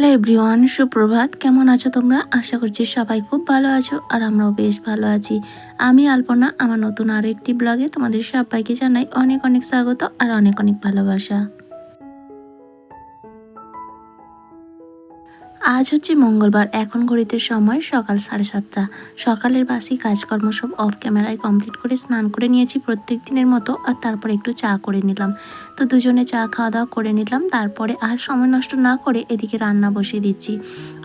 Hello everyone সুপ্রভাত। কেমন আছো তোমরা? আশা করছি সবাই খুব ভালো আছো আর আমরাও বেশ ভালো আছি। আমি আলপনা, আমার নতুন আরও একটি ব্লগে তোমাদের সবাইকে জানাই অনেক অনেক স্বাগত আর অনেক অনেক ভালোবাসা। আজ হচ্ছে মঙ্গলবার। এখন ঘড়িতে সময় সকাল সাড়ে সাতটা। সকালের বাসি কাজকর্ম সব অফ ক্যামেরায় কমপ্লিট করে স্নান করে নিয়েছি প্রত্যেক দিনের মতো আর তারপর একটু চা করে নিলাম। তো দুজনে চা খাওয়া দাওয়া করে নিলাম, তারপরে আর সময় নষ্ট না করে এদিকে রান্না বসিয়ে দিচ্ছি।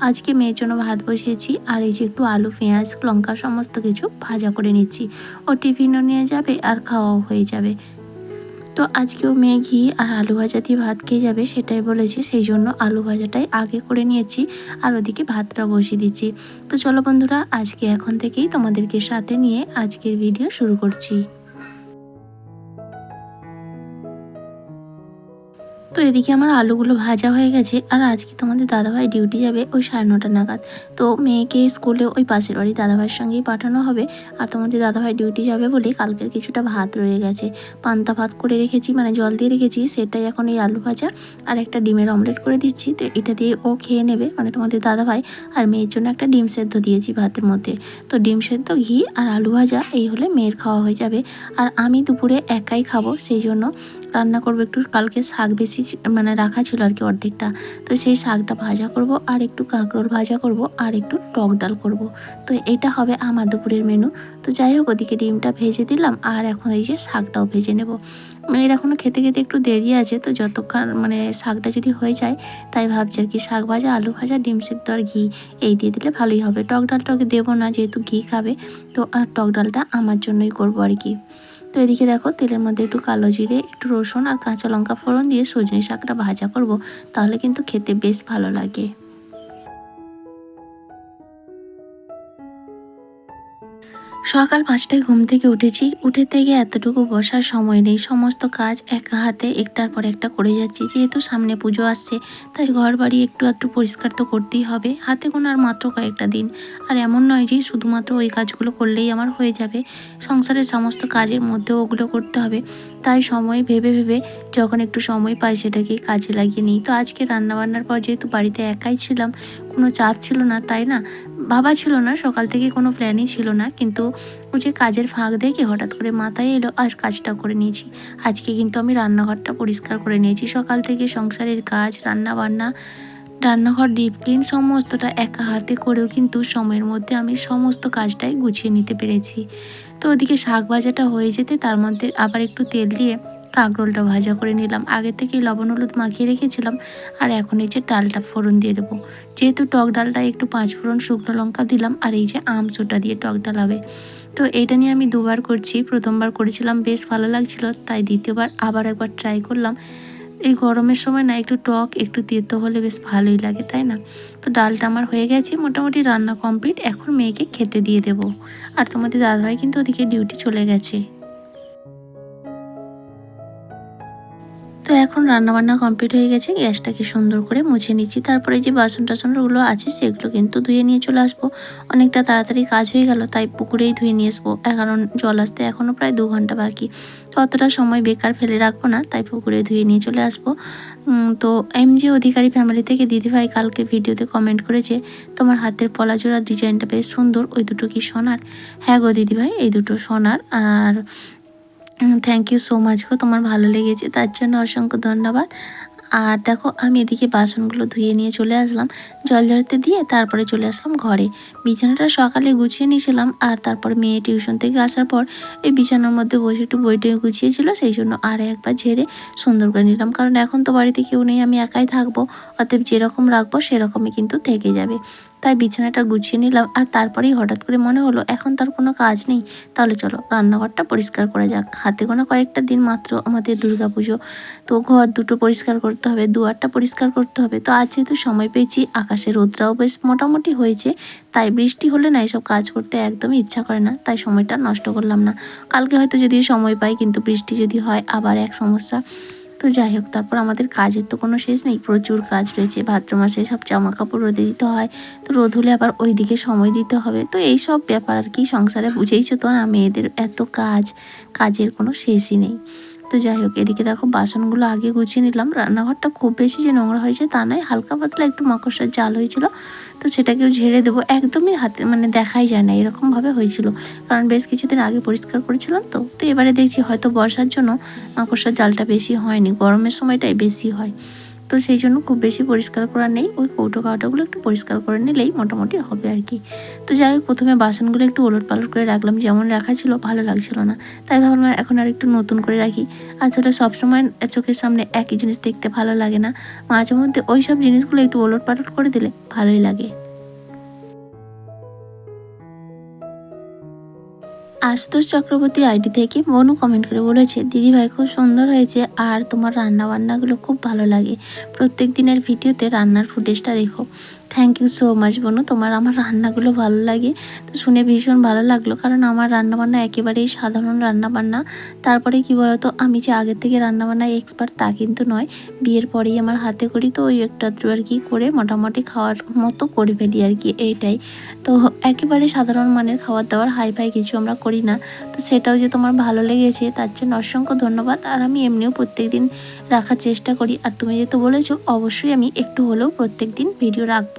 আজকে মেয়ের জন্য ভাত বসিয়েছি আর এই যে একটু আলু, পেঁয়াজ, লঙ্কা সমস্ত কিছু ভাজা করে নিচ্ছি। ও টিফিনও নিয়ে যাবে আর খাওয়াও হয়ে যাবে। তো আজকেও মেয়ে আর আলু ভাজা দিয়ে ভাত খেয়ে যাবে, সেটাই বলেছি। সেই জন্য আলু ভাজাটাই আগে করে নিয়েছি আর ওদিকে ভাতটা বসিয়ে দিচ্ছি। তো চলো বন্ধুরা, আজকে এখন থেকেই তোমাদেরকে সাথে নিয়ে আজকের ভিডিও শুরু করছি। তো এদিকে আমার আলুগুলো ভাজা হয়ে গেছে, আর আজকে তোমাদের দাদাভাই ডিউটি যাবে ওই সাড়ে নটা নাগাদ। তো মেয়েকে স্কুলে ওই পাশের বাড়ি দাদাভাইয়ের সঙ্গেই পাঠানো হবে, আর তোমাদের দাদাভাই ডিউটি যাবে বলে কালকের কিছুটা ভাত রয়ে গেছে। পান্তা ভাত করে রেখেছি মানে জল দিয়ে রেখেছি, সেটাই এখন এই আলু ভাজা, আর একটা ডিমের অমলেট করে দিচ্ছি। তো এটা দিয়ে ও খেয়ে নেবে মানে তোমাদের দাদাভাই, আর মেয়ের জন্য একটা ডিম সেদ্ধ দিয়েছি ভাতের মধ্যে। তো ডিম সেদ্ধ, ঘি আর আলু ভাজা, এই হলে মেয়ের খাওয়া হয়ে যাবে। আর আমি দুপুরে একাই খাব, সেই জন্য রান্না করব একটু, কালকে শাক বেশি মানে রাখা ছিল আর কি অর্ধেকটা। তো সেই শাকটা ভাজা করব, আর একটু কাঁকরোল ভাজা করব, আর একটু টক ডাল করব। তো এটা হবে আমার দুপুরের মেনু তো যাই হোক, ওদিকে ডিমটা ভেজে দিলাম, আর এখন এই যে শাকটাও ভেজে নেব। মেয়ের এখনও খেতে খেতে একটু দেরি আছে, তো যতক্ষণ মানে শাকটা যদি হয়ে যায়, তাই ভাবছি আর কি শাক ভাজা, আলু ভাজা, ডিম সেদ্ধ আর ঘি, এই দিয়ে দিলে ভালোই হবে। টক ডালটা ওকে দেবো না, যেহেতু ঘি খাবে, তো আর টক ডালটা আমার জন্যই করব আর কি। তো এদিকে দেখো, তেলের মধ্যে একটু কালো জিরে, একটু রসুন আর কাঁচা লঙ্কা ফোড়ন দিয়ে সজনে শাকটা ভাজা করব। তাহলে কিন্তু খেতে বেশ ভালো লাগে। সকাল পাঁচটায় ঘুম থেকে উঠেছি। উঠে থেকে এতটুকু বসার সময় নেই। সমস্ত কাজ একা হাতে, একটার পর একটা করে যাচ্ছি। যেহেতু সামনে পুজো আসছে, তাই ঘর বাড়ি একটু একটু পরিষ্কার তো করতেই হবে। হাতে গোনার মাত্র কয়েকটা দিন। আর এমন নয় যে শুধুমাত্র ওই কাজগুলো করলেই আমার হয়ে যাবে। সংসারের সমস্ত কাজের মধ্যেও ওগুলো করতে হবে। তাই সময় ভেবে ভেবে যখন একটু সময় পাই সেটাকে কাজে লাগিয়ে নিই। তো আজকে রান্নাবান্নার পর যেহেতু বাড়িতে একাই ছিলাম, কোনো চাপ ছিল না, তাই না? ভাবা ছিল না, সকাল থেকে কোনো প্ল্যানই ছিল না, কিন্তু ওই যে কাজের ফাঁক দেখে হঠাৎ করে মাথায় এলো আর কাজটা করে নিয়েছি। আজকে কিন্তু আমি রান্নাঘরটা পরিষ্কার করে নিয়েছি। সকাল থেকে সংসারের কাজ রান্না বান্না রান্নাঘর ডিপ ক্লিন সমস্তটা একা হাতে করেও কিন্তু সময়ের মধ্যে আমি সমস্ত কাজটাই গুছিয়ে নিতে পেরেছি। তো ওদিকে শাক ভাজাটা হয়ে যেতে, তার মধ্যে আবার একটু তেল দিয়ে কাঁকরোলটা ভাজা করে নিলাম। আগে থেকেই লবণ হলুদ মাখিয়ে রেখেছিলাম, আর এখন এই যে ডালটা ফোড়ন দিয়ে দেবো। যেহেতু টক ডালটা একটু পাঁচ ফোড়ন শুকনো লঙ্কা দিলাম, আর এই যে আমচোটা দিয়ে টক ডাল হবে। তো এটা নিয়ে আমি দুবার করছি, প্রথমবার করেছিলাম, বেশ ভালো লাগছিল, তাই দ্বিতীয়বার আবার একবার ট্রাই করলাম। এই গরমের সময় না, একটু টক, একটু তেতো হলে বেশ ভালোই লাগে, তাই না? তো ডালটা আমার হয়ে গেছে, মোটামুটি রান্না কমপ্লিট এখন মেয়েকে খেতে দিয়ে দেবো। আর তোমাদের দাদাভাই কিন্তু ওদিকে ডিউটি চলে গেছে। তো এখন রান্নাবান্না কমপ্লিট হয়ে গেছে, গ্যাসটাকে সুন্দর করে মুছে নিচ্ছি। তারপরে যে বাসন টাসনগুলো আছে, সেগুলো কিন্তু ধুয়ে নিয়ে চলে আসব। অনেকটা তাড়াতাড়ি কাজ হয়ে গেল, তাই পুকুরেই ধুয়ে নিয়ে আসব। কারণ জল আসতে এখনও প্রায় দু ঘণ্টা বাকি। তো অতটা সময় বেকার ফেলে রাখব না, তাই পুকুরে ধুয়ে নিয়ে চলে আসব। তো এম জি অধিকারী ফ্যামিলি থেকে দিদিভাই কালকে ভিডিওতে কমেন্ট করেছে, তোমার হাতের পলাজোড়া ডিজাইনটা বেশ সুন্দর, ওই দুটো কি সোনার? হ্যাঁ গো দিদিভাই, এই দুটো সোনার। আর থ্যাংক ইউ সো মাচ গো তোমার ভালো লেগেছে তার জন্য অসংখ্য ধন্যবাদ। আর দেখো, আমি এদিকে বাসনগুলো ধুয়ে নিয়ে চলে আসলাম। জল ঝরতে দিয়ে তারপরে চলে আসলাম ঘরে। বিছানাটা সকালে গুছিয়ে নিয়েছিলাম আর তারপর মেয়ে টিউশন থেকে আসার পর এই বিছানার মধ্যে বসে একটু বইটে গুছিয়েছিল, সেই জন্য আর একবার ঝেড়ে সুন্দর করে নিলাম। কারণ এখন তো বাড়িতে কেউ নেই, আমি একাই থাকব। অতএব যেরকম রাখব সেরকমই কিন্তু থেকে যাবে। তাই বিছানাটা গুছিয়ে নিলাম আর তারপরেই হঠাৎ করে মনে হলো, এখন তার কোনো কাজ নেই। তাহলে চলো, রান্নাঘরটা পরিষ্কার করা যাক। হাতে গোনা কয়েকটা দিন মাত্র আমাদের দুর্গা পুজো তো ঘর দুটো পরিষ্কার করতে হবে, দুয়ারটা পরিষ্কার করতে হবে। তো আজ যেহেতু সময় পেয়েছি, আকাশে রোদটাও বেশ মোটামুটি হয়েছে, তাই বৃষ্টি হলে না এসব কাজ করতে একদমই ইচ্ছা করে না, তাই সময়টা নষ্ট করলাম না। কালকে হয়তো যদি সময় পাই, কিন্তু বৃষ্টি যদি হয়, আবার এক সমস্যা। তো যাই হোক, তারপর আমাদের কাজের তো কোনো শেষ নেই, প্রচুর কাজ রয়েছে, ভাদ্র মাসে সব জামা কাপড় রোদে দিতে হয়, তো রোদ হলে আবার ওই দিকে সময় দিতে হবে। তো এই সব ব্যাপার আর কি সংসারে বুঝেইছো তো না, মেয়েদের এত কাজ, কাজের কোনো শেষই নেই। তো যাই হোক, এদিকে দেখো বাসনগুলো আগে গুছিয়ে নিলাম। রান্নাঘরটা খুব বেশি যে নোংরা হয়েছে তা নয়, হালকা পাতলা একটু মাকড়সার জাল হয়েছিল। তো সেটাকেও ঝেড়ে দেবো, একদমই হাতে মানে দেখাই যায় না, এরকমভাবে হয়েছিল। কারণ বেশ কিছুদিন আগে পরিষ্কার করেছিলাম তো তো এবারে দেখছি হয়তো বর্ষার জন্য মাকড়সার জালটা বেশি হয়নি, গরমের সময়টাই বেশি হয়। তো সেই জন্য খুব বেশি পরিষ্কার করা নেই। ওই কৌটো কাউটাগুলো একটু পরিষ্কার করে নিলেই মোটামুটি হবে আর কি। তো যাই হোক, প্রথমে বাসনগুলো একটু ওলট পালট করে রাখলাম। যেমন রাখা ছিল, ভালো লাগছিল না। তাই ভাবলাম এখন আর একটু নতুন করে রাখি। আর সেটা সবসময় চোখের সামনে একই জিনিস দেখতে ভালো লাগে না। মাঝে মধ্যে ওই সব জিনিসগুলো একটু ওলট পালট করে দিলে ভালোই লাগে। আশুতোষ চক্রবর্তী আইডি থেকে মনু কমেন্ট করে বলেছে, দিদি ভাই, খুব সুন্দর হয়েছে আর তোমার রান্না বান্নাগুলো খুব ভালো লাগে। প্রত্যেক দিনের ভিডিওতে রান্নার ফুটেজটা দেখো। থ্যাংক ইউ সো মাচ বোনো তোমার আমার রান্নাগুলো ভালো লাগে। তো শুনে ভীষণ ভালো লাগল, কারণ আমার রান্নাবান্না একেবারেই সাধারণ রান্নাবান্না। তারপরে কি বলতো, আমি যে আগের থেকে রান্নাবান্না এক্সপার্ট তা কিন্তু নয়। বিয়ের পরেই আমার হাতে করি, তো ওই একটু আর কি করে মোটামুটি খাওয়ার মতো করে ফেলি আর কি, এইটাই। তো একেবারে সাধারণ মানের খাবার দাবার, হাই ফাই কিছু আমরা করি না। তো সেটাও যে তোমার ভালো লেগেছে, তার জন্য অসংখ্য ধন্যবাদ। আর আমি এমনিও প্রত্যেক দিন রাখার চেষ্টা করি। আর তুমি যেহেতু বলেছ, অবশ্যই আমি একটু হলেও প্রত্যেক দিন ভিডিও রাখব।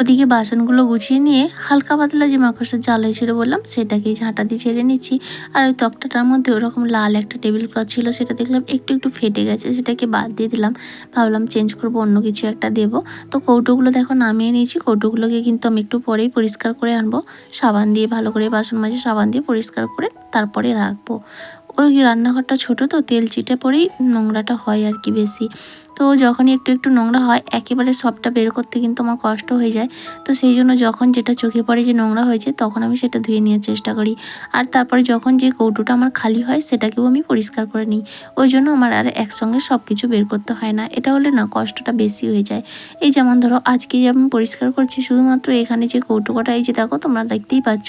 ওদিকে বাসনগুলো গুছিয়ে নিয়ে হালকা পাতলা যে মাকড়সার জাল হয়েছিল বললাম, সেটাকে ঝাঁটা দিয়ে ছেড়ে নিচ্ছি। আর ওই তক্তাটার মধ্যে ওরকম লাল একটা টেবিল ক্লথ ছিল, সেটা দেখলাম একটু একটু ফেটে গেছে, সেটাকে বাদ দিয়ে দিলাম। ভাবলাম চেঞ্জ করব, অন্য কিছু একটা দেবো। তো কৌটোগুলো দেখো নামিয়ে নিয়েছি, কৌটোগুলোকে কিন্তু আমি একটু পরেই পরিষ্কার করে আনব। সাবান দিয়ে ভালো করে বাসন মাঝে সাবান দিয়ে পরিষ্কার করে তারপরে রাখব। ওই রান্নাঘরটা ছোট তো তেল চিটে পরেই নোংরাটা হয় আর কি বেশি। তো যখনই একটু একটু নোংরা হয়, একেবারে সবটা বের করতে কিন্তু আমার কষ্ট হয়ে যায়। তো সেই জন্য যখন যেটা চোখে পড়ে যে নোংরা হয়েছে, তখন আমি সেটা ধুয়ে নেওয়ার চেষ্টা করি। আর তারপরে যখন যে কৌটোটা আমার খালি হয়, সেটাকেও আমি পরিষ্কার করে নিই। ওই জন্য আমার আর একসঙ্গে সব কিছু বের করতে হয় না। এটা হলে না কষ্টটা বেশি হয়ে যায়। এই যেমন ধরো, আজকে যে আমি পরিষ্কার করছি, শুধুমাত্র এখানে যে কৌটোকাটা এই যে দেখো তোমরা দেখতেই পাচ্ছ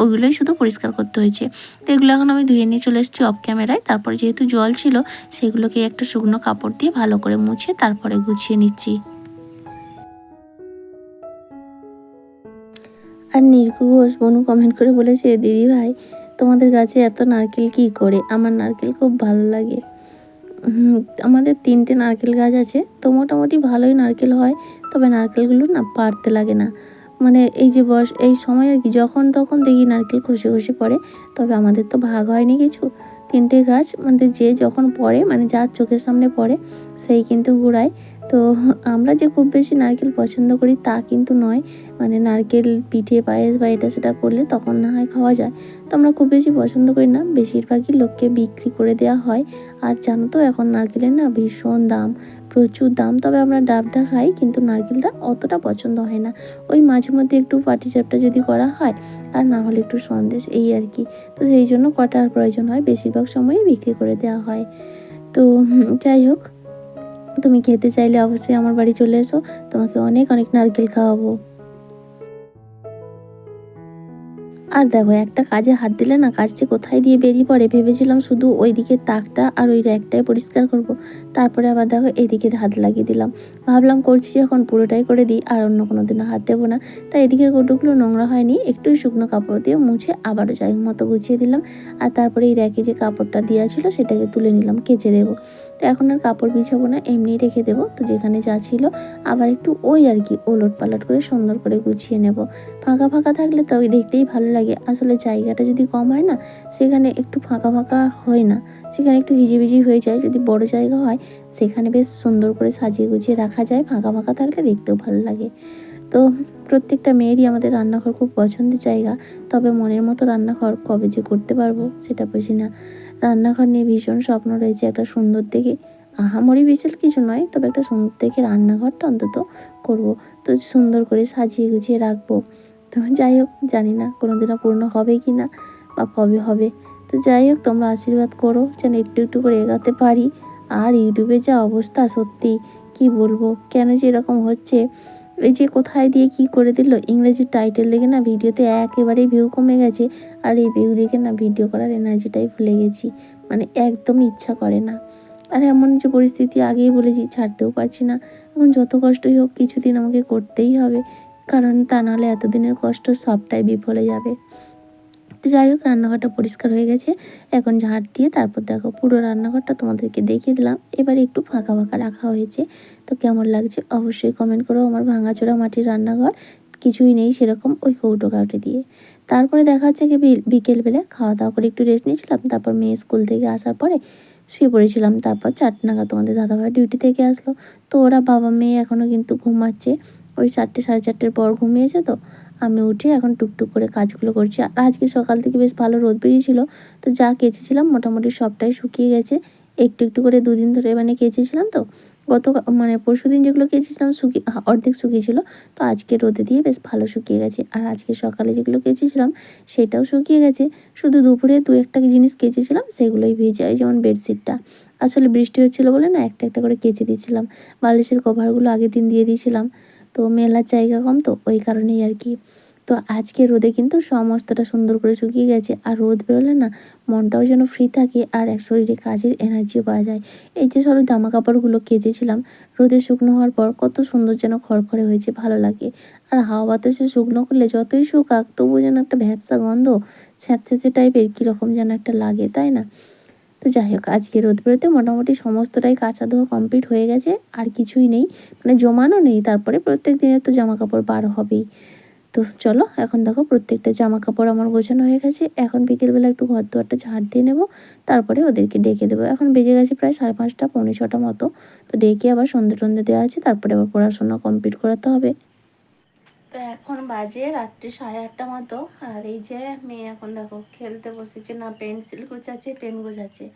ওইগুলোই শুধু পরিষ্কার করতে হয়েছে। তো এগুলো এখন আমি ধুয়ে নিয়ে চলে এসেছি অফ ক্যামেরায় তারপরে যেহেতু জল ছিল, সেগুলোকে একটা শুকনো কাপড় দিয়ে ভালো করে মুছে তারপরে গুছিয়ে নিচ্ছি। আর নির্কু ঘোষ বনু কমেন্ট করে বলেছে, দিদি ভাই, তোমাদের গাছে এত নারকেল কি করে? আমার নারকেল খুব ভালো লাগে। আমাদের তিনটে নারকেল গাছ আছে, তো মোটামুটি ভালোই নারকেল হয়, তবে নারকেলগুলো না পারতে লাগে না। মানে এই যে বয়স এই সময় আর কি, যখন তখন দেখি নারকেল খসে খসে পড়ে, তবে আমাদের তো ভাগ হয়নি কিছু। তিনটে গাছ মানে যে যখন পড়ে মানে যার চোখের সামনে পড়ে, সেই কিন্তু গুড়ায় তো আমরা যে খুব বেশি নারকেল পছন্দ করি তা কিন্তু নয়। মানে নারকেল, পিঠে, পায়েস বা এটা সেটা করলে তখন না হয় খাওয়া যায়। তো আমরা খুব বেশি পছন্দ করি না। বেশিরভাগই লোককে বিক্রি করে দেওয়া হয়। আর জানো তো, এখন নারকেলের না ভীষণ দাম। প্রচুর দাম, তবে আমরা ডাবটা খাই, কিন্তু নারকেলটা অতটা পছন্দ হয় না। ওই মাঝে মধ্যে একটু পাটি চাপটা যদি করা হয়, আর না হলে একটু সন্দেশ, এই আর কি। তো সেই জন্য কটার প্রয়োজন হয়, বেশিরভাগ সময়ই বিক্রি করে দেওয়া হয়। তো যাই হোক, তুমি খেতে চাইলে অবশ্যই আমার বাড়ি চলে এসো, তোমাকে অনেক অনেক নারকেল খাওয়াবো। আর দেখো, একটা কাজে হাত দিলে না কাজটি কোথায় দিয়ে বেরিয়ে পড়ে ভেবেছিলাম শুধু ওই দিকে তাকটা আর ওই র্যাকটাই পরিষ্কার করব। তারপরে আবার দেখো, এদিকে হাত লাগিয়ে দিলাম। ভাবলাম করছি যখন পুরোটাই করে দিই আর অন্য কোনো দিনও হাত দেবো না। তাই এদিকের গোটুগুলো নোংরা হয়নি, একটু শুকনো কাপড় দিয়ে মুছে আবারও যাই মতো গুছিয়ে দিলাম। আর তারপরে এই র্যাকে যে কাপড়টা দেওয়া ছিল সেটাকে তুলে নিলাম, কেচে দেবো। তো এখন আর কাপড় বিছাবো না এমনি রেখে দেবো। তো যেখানে যা ছিল আবার একটু ওই আর কি, ওলট পালট করে সুন্দর করে গুছিয়ে নেব। ফাঁকা ফাঁকা থাকলে তো দেখতেই ভালো লাগে। আসলে জায়গাটা যদি কম হয় না, সেখানে একটু ফাঁকা ফাঁকা হয় না। সেখানে একটু হিজিবিজি হয়ে যায়। যদি বড় জায়গা হয়, সেখানে বেশ সুন্দর করে সাজিয়ে গুছিয়ে রাখা যায়। ফাঁকা ফাঁকা থাকলে দেখতেও ভালো লাগে। তো প্রত্যেকটা মেয়েরই আমাদের রান্নাঘর খুব পছন্দের জায়গা। তবে মনের মতো রান্নাঘর কবে যে করতে পারব, সেটা বুঝি না। রান্নাঘর নিয়ে ভীষণ স্বপ্ন রয়েছে একটা সুন্দর দেখে। আহামরি বিশাল কিছু নয়, তবে একটা সুন্দর দেখে রান্নাঘরটা অন্তত করব। তো সুন্দর করে সাজিয়ে গুছিয়ে রাখব। তো যাই হোক, জানি না কোনোদিনও পূর্ণ হবে কি না বা কবে হবে। তো যাই হোক, তোমরা আশীর্বাদ করো যেন একটু একটু করে এগাতে পারি। আর ইউটিউবে যা অবস্থা সত্যি, কি বলব? কেন যে এরকম হচ্ছে? এই যে কোথায় দিয়ে কি করে দিল? ইংরেজি টাইটেল দেখে না ভিডিওতে একেবারেই ভিউ কমে গেছে। আর এই ভিউ দেখে না ভিডিও করার এনার্জিটাই ভুলে গেছি। মানে একদম ইচ্ছা করে না। আর এমন যে পরিস্থিতি আগেই বলেছি, ছাড়তেও পারছি না। এখন যত কষ্টই হোক, কিছুদিন আমাকে করতেই হবে। কারণ তা নাহলে এতদিনের কষ্ট সবটাই বিফলে যাবে। যাই হোক, রান্নাঘরটা পরিষ্কার হয়ে গেছে। এখন ঝাড় দিয়ে তারপর দেখো পুরো রান্নাঘরটা তোমাদেরকে দেখিয়ে দিলাম। এবার একটু ফাঁকা ফাঁকা রাখা হয়েছে। তো কেমন লাগছে অবশ্যই কমেন্ট করো। আমার ভাঙাচোরা মাটির রান্নাঘর, কিছুই নেই সেরকম ওই কৌটো কাউটে দিয়ে। তারপরে দেখা যাচ্ছে কি বিল- বিকেলবেলা খাওয়া দাওয়া করে একটু রেস্ট নিয়েছিলাম। তারপর মেয়ে স্কুল থেকে আসার পরে শুয়ে পড়েছিলাম। তারপর চারটে নাগাদ তোমাদের দাদাভাই ডিউটি থেকে আসলো। তো ওরা বাবা, মেয়ে এখনও কিন্তু ঘুমাচ্ছে। ওই চারটে, সাড়ে চারটের পর ঘুমিয়েছে তো। আমি উঠে এখন টুকটুক করে কাজগুলো করছি। আর আজকে সকাল থেকে বেশ ভালো রোদ বেরিয়েছিল। তো যা কেচেছিলাম মোটামুটি সবটাই শুকিয়ে গেছে। একটু একটু করে দুদিন ধরে মানে কেচেছিলাম তো। গত মানে পরশু দিন যেগুলো কেচেছিলাম শুকিয়ে অর্ধেক শুকিয়েছিল। তো আজকে রোদে দিয়ে বেশ ভালো শুকিয়ে গেছে। আর আজকে সকালে যেগুলো কেচেছিলাম সেটাও শুকিয়ে গেছে। শুধু দুপুরে দু একটা জিনিস কেচেছিলাম, সেগুলোই ভিজে যেমন বেডশিটটা। আসলে বৃষ্টি হচ্ছিল বলে না, একটা একটা করে কেচে দিয়েছিলাম। বালিশের কভারগুলো আগের দিন দিয়ে দিয়েছিলাম। তো মেলার জায়গা কম তো, ওই কারণেই আর কি। তো আজকে রোদে কিন্তু সমস্তটা সুন্দর করে শুকিয়ে গেছে। আর রোদ বেরোলে না, মনটাও যেন ফ্রি থাকে আর এক শরীরে কাজের এনার্জিও পাওয়া যায়। এই যে সরো জামা কাপড়গুলো কেচেছিলাম, রোদে শুকনো হওয়ার পর কত সুন্দর যেন খড়খড়ে হয়েছে, ভালো লাগে। আর হাওয়া বাতাসে শুকনো করলে যতই শুকাক, তবুও যেন একটা ভ্যাবসা গন্ধ, স্যাঁতস্যাঁতে টাইপের কীরকম যেন একটা লাগে, তাই না? তো যাই হোক, আজকে রোদ বেরোতে মোটামুটি সমস্তটাই কাঁচা ধোয়া কমপ্লিট হয়ে গেছে, আর কিছুই নেই। মানে জমানো নেই, তারপরে প্রত্যেক দিনের তো জামা কাপড় বার হবেই। তো চলো, এখন দেখো প্রত্যেকটা জামা কাপড় আমার গোছানো হয়ে গেছে। এখন বিকেলবেলা একটু ঘর দুয়ারটা ঝাড় দিয়ে নেব, তারপরে ওদেরকে ডেকে দেবো। এখন বেজে গেছে প্রায় সাড়ে পাঁচটা, পৌনে ছটা মতো। তো ডেকে আবার সন্ধে টন্ধে দেওয়া আছে, তারপরে আবার পড়াশোনা কমপ্লিট করাতে হবে। তো এখন বাজে রাত্রি সাড়ে আটটা মতো। আর এই যে মেয়ে এখন দেখো খেলতে বসেছে না পেন্সিল গুছাচ্ছে পেন গুছাচ্ছে।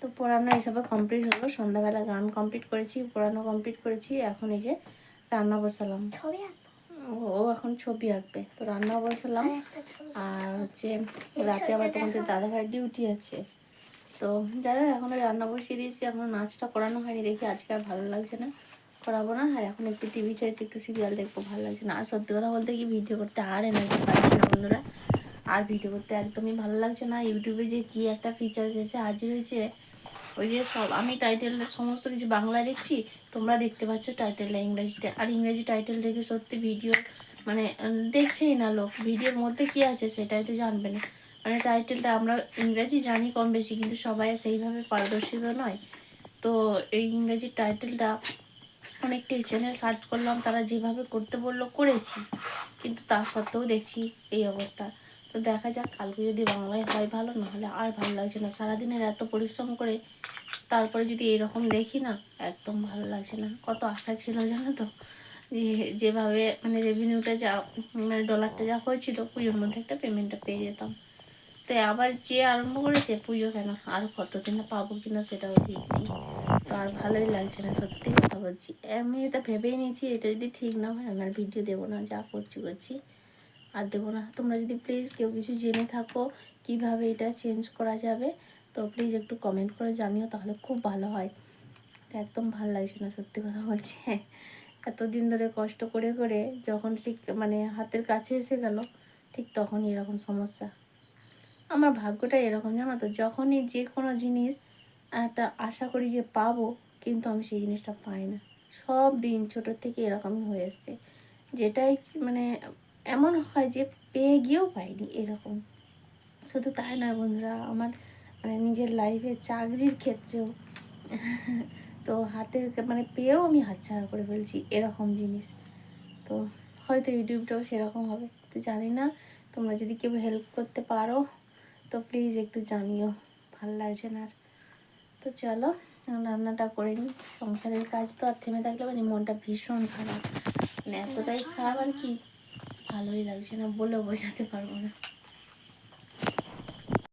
তো পড়ানো এসবে কমপ্লিট হলো। সন্ধ্যাবেলা গান কমপ্লিট করেছি পড়ানো কমপ্লিট করেছি। এখন এই যে রান্না বসালাম। ছবি ও এখন ছবি আঁকবে। তো রান্না বসালাম। আর হচ্ছে রাতে আবার তোমাদের দাদাভাই ডিউটি আছে। তো যাই হোক এখন রান্না বসিয়ে দিয়েছি। এখনও নাচটা করানো হয়নি দেখি আজকে আর ভালো লাগছে না। করাবো না। আর এখন একটু টিভি চাইছি একটু সিরিয়াল দেখব, ভালো লাগছে না। আর সত্যি কথা বলতে কি ভিডিও করতে আর এনার্জি পাচ্ছি না বন্ধুরা। আর ভিডিও করতে একদমই ভালো লাগছে না। ইউটিউবে যে কি একটা ফিচার্স এসে হাজির হয়েছে, ওই যে সব, আমি টাইটেলটা সমস্ত কিছু বাংলায় দেখছি, তোমরা দেখতে পাচ্ছ টাইটেলটা ইংরেজিতে। আর ইংরেজি টাইটেল দেখে সত্যি ভিডিও মানে দেখছেই না লোক। ভিডিওর মধ্যে কি আছে সেটাই তো জানবে না। মানে টাইটেলটা আমরা ইংরেজি জানি কম বেশি, কিন্তু সবাই সেইভাবে পারদর্শিত নয়। তো এই ইংরেজি টাইটেলটা অনেকটা চ্যানেল সার্চ করলাম, তারা যেভাবে করতে বলল করেছি। কিন্তু তা সত্ত্বেও দেখছি এই অবস্থা। তো দেখা যাক, কালকে যদি বাংলায় হয় ভালো, নাহলে আর ভালো লাগছে না। সারাদিনের এত পরিশ্রম করে তারপরে যদি এরকম দেখি না, একদম ভালো লাগছে না। কত আশা ছিল জানো তো? যে যেভাবে মানে রেভিনিউটা যা মানে ডলারটা যা হয়েছিল, পুজোর মধ্যে একটা পেমেন্টটা পেয়ে যেতাম। তো আবার যে আরম্ভ করেছে, পুজো কেন? আর কতদিনে পাবো কিনা সেটাও ঠিক নেই। তো আর ভালোই লাগছে না, সত্যি কথা বলছি। আমি এটা ভেবেই নিয়েছি, এটা যদি ঠিক না হয়, আমি আর ভিডিও দেবো না, যা করছি করছি। আর দেবো না। তোমরা যদি প্লিজ কেউ কিছু জেনে থাকো, কীভাবে এটা চেঞ্জ করা যাবে, তো প্লিজ একটু কমেন্ট করে জানিও, তাহলে খুব ভালো হয়। একদম ভালো লাগছে না, সত্যি কথা বলছি। এতদিন ধরে কষ্ট করে করে যখন ঠিক মানে হাতের কাছে এসে গেল, ঠিক তখনই এরকম সমস্যা। আমার ভাগ্যটা এরকম, জানো তো? যখনই যে কোনো জিনিস একটা আশা করি যে পাবো, কিন্তু আমি সেই জিনিসটা পাই না। সব দিন ছোটোর থেকে এরকমই হয়ে এসছে। যেটাই মানে এমন হয় যে পেয়ে গিয়েও পাইনি এরকম। শুধু তাই নয় বন্ধুরা, আমার মানে নিজের লাইফে চাকরির ক্ষেত্রেও তো হাতের মানে পেয়েও আমি হাতছাড়া করে ফেলছি এরকম জিনিস। তো হয়তো ইউটিউবটাও সেরকম হবে, তো জানি না। তোমরা যদি কেউ হেল্প করতে পারো, তো প্লিজ একটু জানিও, ভালো লাগছে না আর। তো চলো রান্নাটা করে নিই। সংসারের কাজ তো আর থেমে থাকলে মানে মনটা ভীষণ খারাপ। মানে এতটাই খারাপ আর কি, ভালোই লাগছে না বলে বোঝাতে পারব না।